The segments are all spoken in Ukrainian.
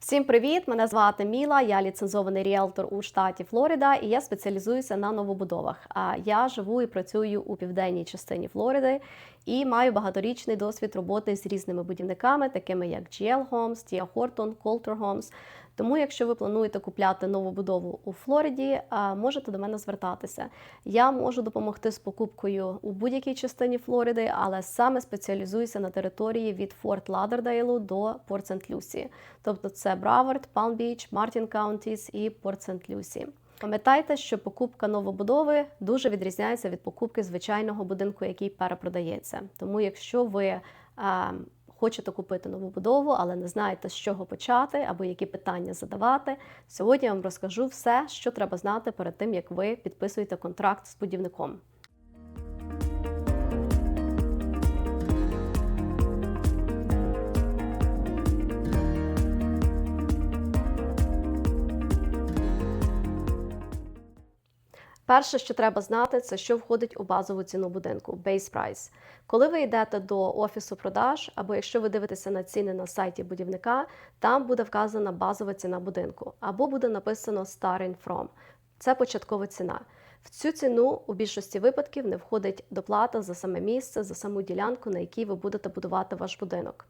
Всім привіт! Мене звати Міла. Я ліцензований ріелтор у штаті Флорида, і я спеціалізуюся на новобудовах. А я живу і працюю у південній частині Флориди і маю багаторічний досвід роботи з різними будівниками, такими як GL Homes, Tia Horton, Coulter Homes. Тому, якщо ви плануєте купляти нову будову у Флориді, можете до мене звертатися. Я можу допомогти з покупкою у будь-якій частині Флориди, але саме спеціалізуюся на території від Форт Ладердейлу до Порт Сент Люсі. Тобто це Браверд, Палм Біч, Мартін Каунтіс і Порт Сент Люсі. Пам'ятайте, що покупка новобудови дуже відрізняється від покупки звичайного будинку, який перепродається. Тому, якщо ви е, хочете купити нову будову, але не знаєте, з чого почати або які питання задавати, сьогодні я вам розкажу все, що треба знати перед тим, як ви підписуєте контракт з будівником. Перше, що треба знати, це що входить у базову ціну будинку base price. Коли ви йдете до офісу продаж, або якщо ви дивитеся на ціни на сайті будівника, там буде вказана базова ціна будинку, або буде написано starting from. Це початкова ціна. В цю ціну у більшості випадків не входить доплата за саме місце, за саму ділянку, на якій ви будете будувати ваш будинок.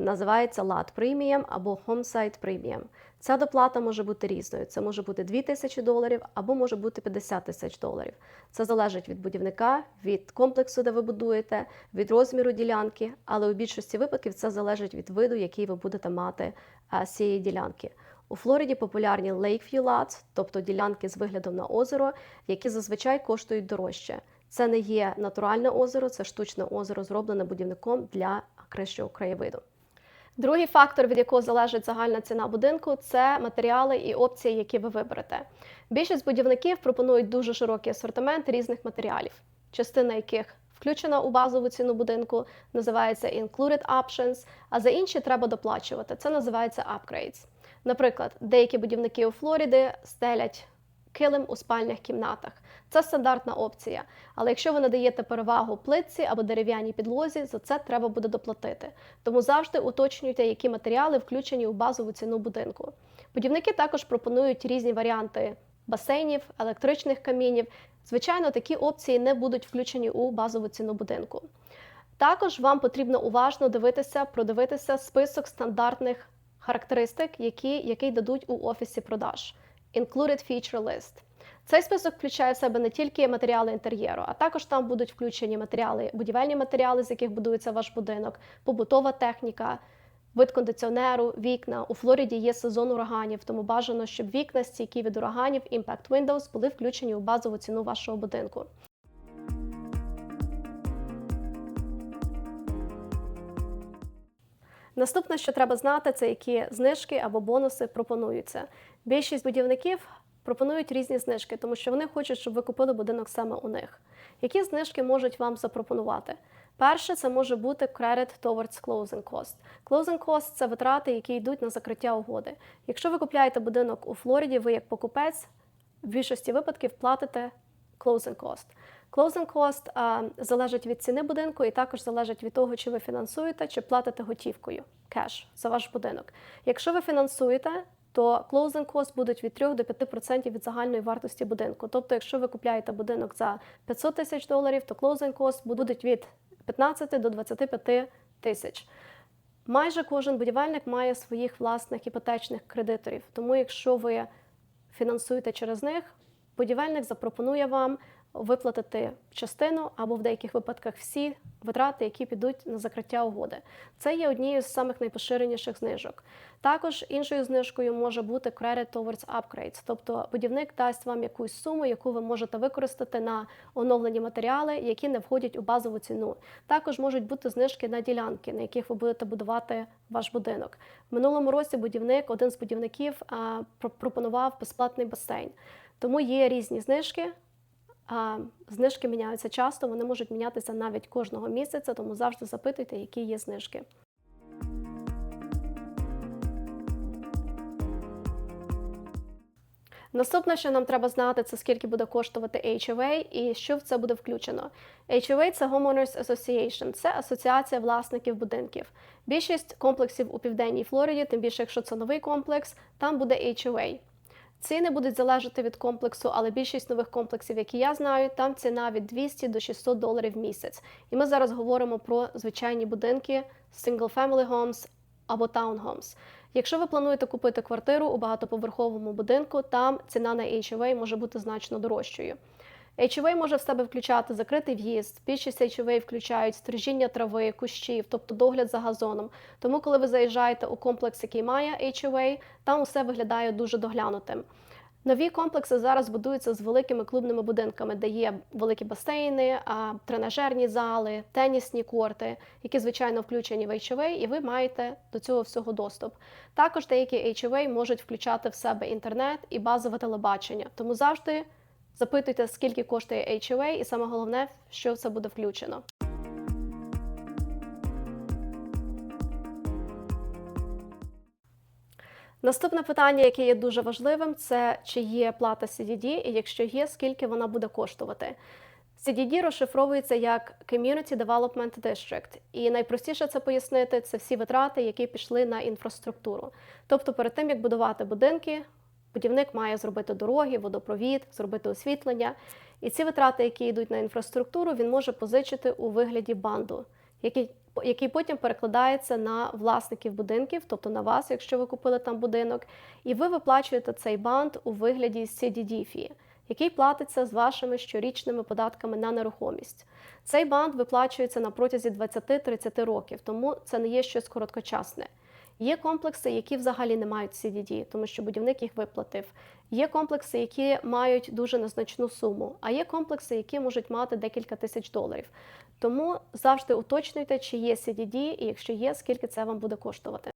Називається LAT Premium або Homesite Premium. Ця доплата може бути різною. Це може бути 2 тисячі доларів або може бути 50 тисяч доларів. Це залежить від будівника, від комплексу, де ви будуєте, від розміру ділянки, але у більшості випадків це залежить від виду, який ви будете мати а, з цієї ділянки. У Флориді популярні Lakeview Lots, тобто ділянки з виглядом на озеро, які зазвичай коштують дорожче. Це не є натуральне озеро, це штучне озеро, зроблене будівником для кращого краєвиду. Другий фактор, від якого залежить загальна ціна будинку, це матеріали і опції, які ви виберете. Більшість будівників пропонують дуже широкий асортимент різних матеріалів, частина яких включена у базову ціну будинку, називається Included Options, а за інші треба доплачувати. Це називається Upgrades. Наприклад, деякі будівники у Флориди стелять килим у спальних кімнатах. Це стандартна опція. Але якщо ви надаєте перевагу плитці або дерев'яній підлозі, за це треба буде доплатити. Тому завжди уточнюйте, які матеріали включені у базову ціну будинку. Будівники також пропонують різні варіанти басейнів, електричних камінів. Звичайно, такі опції не будуть включені у базову ціну будинку. Також вам потрібно уважно дивитися, продивитися список стандартних характеристик, які, який дадуть у офісі продаж. Included Feature List. Цей список включає в себе не тільки матеріали інтер'єру, а також там будуть включені матеріали, будівельні матеріали, з яких будується ваш будинок, побутова техніка, вид кондиціонеру, вікна. У Флориді є сезон ураганів, тому бажано, щоб вікна стійкі від ураганів Impact Windows були включені у базову ціну вашого будинку. Наступне, що треба знати, це які знижки або бонуси пропонуються. Більшість будівників пропонують різні знижки, тому що вони хочуть, щоб ви купили будинок саме у них. Які знижки можуть вам запропонувати? Перше, це може бути credit towards closing cost. Closing cost – це витрати, які йдуть на закриття угоди. Якщо ви купляєте будинок у Флориді, ви як покупець в більшості випадків платите closing cost. Closing cost а, залежить від ціни будинку і також залежить від того, чи ви фінансуєте, чи платите готівкою кеш за ваш будинок. Якщо ви фінансуєте, то closing cost будуть від 3 до 5% від загальної вартості будинку. Тобто, якщо ви купляєте будинок за 500 тисяч доларів, то closing cost будуть від 15 до 25 тисяч. Майже кожен будівельник має своїх власних іпотечних кредиторів. Тому, якщо ви фінансуєте через них, будівельник запропонує вам виплатити частину або в деяких випадках всі витрати, які підуть на закриття угоди. Це є однією з самих найпоширеніших знижок. Також іншою знижкою може бути credit towards upgrades, тобто будівник дасть вам якусь суму, яку ви можете використати на оновлені матеріали, які не входять у базову ціну. Також можуть бути знижки на ділянки, на яких ви будете будувати ваш будинок. В минулому році будівник, один з будівників, пропонував безплатний басейн. Тому є різні знижки. Знижки міняються часто, вони можуть мінятися навіть кожного місяця, тому завжди запитуйте, які є знижки. Наступне, що нам треба знати, це скільки буде коштувати HOA і що в це буде включено. HOA – це Homeowners Association, це асоціація власників будинків. Більшість комплексів у південній Флориді, тим більше, якщо це новий комплекс, там буде HOA. Ціни будуть залежати від комплексу, але більшість нових комплексів, які я знаю, там ціна від 200 до 600 доларів в місяць. І ми зараз говоримо про звичайні будинки single family homes або townhomes. Якщо ви плануєте купити квартиру у багатоповерховому будинку, там ціна на HOA може бути значно дорожчою. HOA може в себе включати закритий в'їзд. Більшість HOA включають стрижіння трави, кущів, тобто догляд за газоном. Тому, коли ви заїжджаєте у комплекс, який має HOA, там усе виглядає дуже доглянутим. Нові комплекси зараз будуються з великими клубними будинками, де є великі басейни, тренажерні зали, тенісні корти, які звичайно включені в HOA, і ви маєте до цього всього доступ. Також деякі HOA можуть включати в себе інтернет і базове телебачення, тому завжди запитуйте, скільки коштує HOA, і саме головне, що це буде включено. Наступне питання, яке є дуже важливим, це чи є плата CDD, і якщо є, скільки вона буде коштувати. CDD розшифровується як Community Development District, і найпростіше це пояснити це всі витрати, які пішли на інфраструктуру. Тобто, перед тим як будувати будинки, будівник має зробити дороги, водопровід, зробити освітлення. І ці витрати, які йдуть на інфраструктуру, він може позичити у вигляді банду, який який потім перекладається на власників будинків, тобто на вас, якщо ви купили там будинок, і ви виплачуєте цей банд у вигляді CDD фі, який платиться з вашими щорічними податками на нерухомість. Цей банд виплачується на протязі 20-30 років, тому це не є щось короткочасне. Є комплекси, які взагалі не мають CDD, тому що будівник їх виплатив. Є комплекси, які мають дуже незначну суму, а є комплекси, які можуть мати декілька тисяч доларів. Тому завжди уточнюйте, чи є CDD, і якщо є, скільки це вам буде коштувати.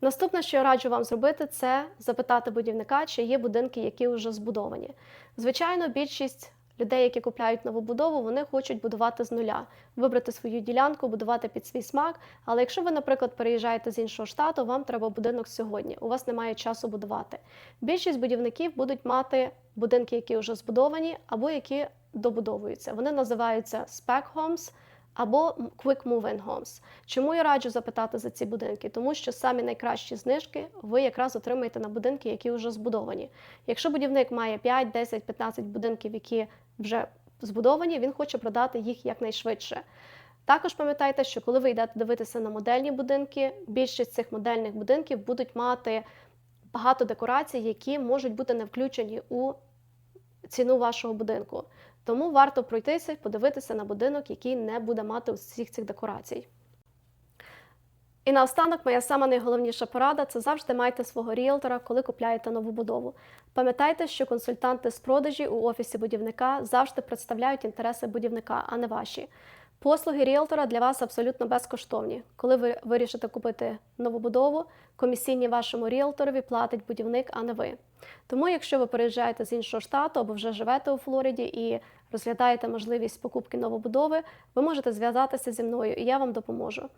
Наступне, що я раджу вам зробити, це запитати будівника, чи є будинки, які вже збудовані. Звичайно, більшість людей, які купляють нову будову, вони хочуть будувати з нуля, вибрати свою ділянку, будувати під свій смак. Але якщо ви, наприклад, переїжджаєте з іншого штату, вам треба будинок сьогодні. У вас немає часу будувати. Більшість будівників будуть мати будинки, які вже збудовані, або які добудовуються. Вони називаються spec homes або Quick Move-In Homes. Чому я раджу запитати за ці будинки? Тому що самі найкращі знижки ви якраз отримаєте на будинки, які вже збудовані. Якщо будівник має 5, 10, 15 будинків, які вже збудовані, він хоче продати їх якнайшвидше. Також пам'ятайте, що коли ви йдете дивитися на модельні будинки, більшість цих модельних будинків будуть мати багато декорацій, які можуть бути не включені у ціну вашого будинку. Тому варто пройтися подивитися на будинок, який не буде мати усіх цих декорацій. І наостанок, моя сама найголовніша порада це завжди майте свого ріелтора, коли купляєте нову будову. Пам'ятайте, що консультанти з продажі у офісі будівника завжди представляють інтереси будівника, а не ваші. Послуги ріелтора для вас абсолютно безкоштовні. Коли ви вирішите купити нову будову, комісійні вашому ріелторові платить будівник, а не ви. Тому, якщо ви переїжджаєте з іншого штату або вже живете у Флориді і розглядаєте можливість покупки новобудови, ви можете зв'язатися зі мною, і я вам допоможу.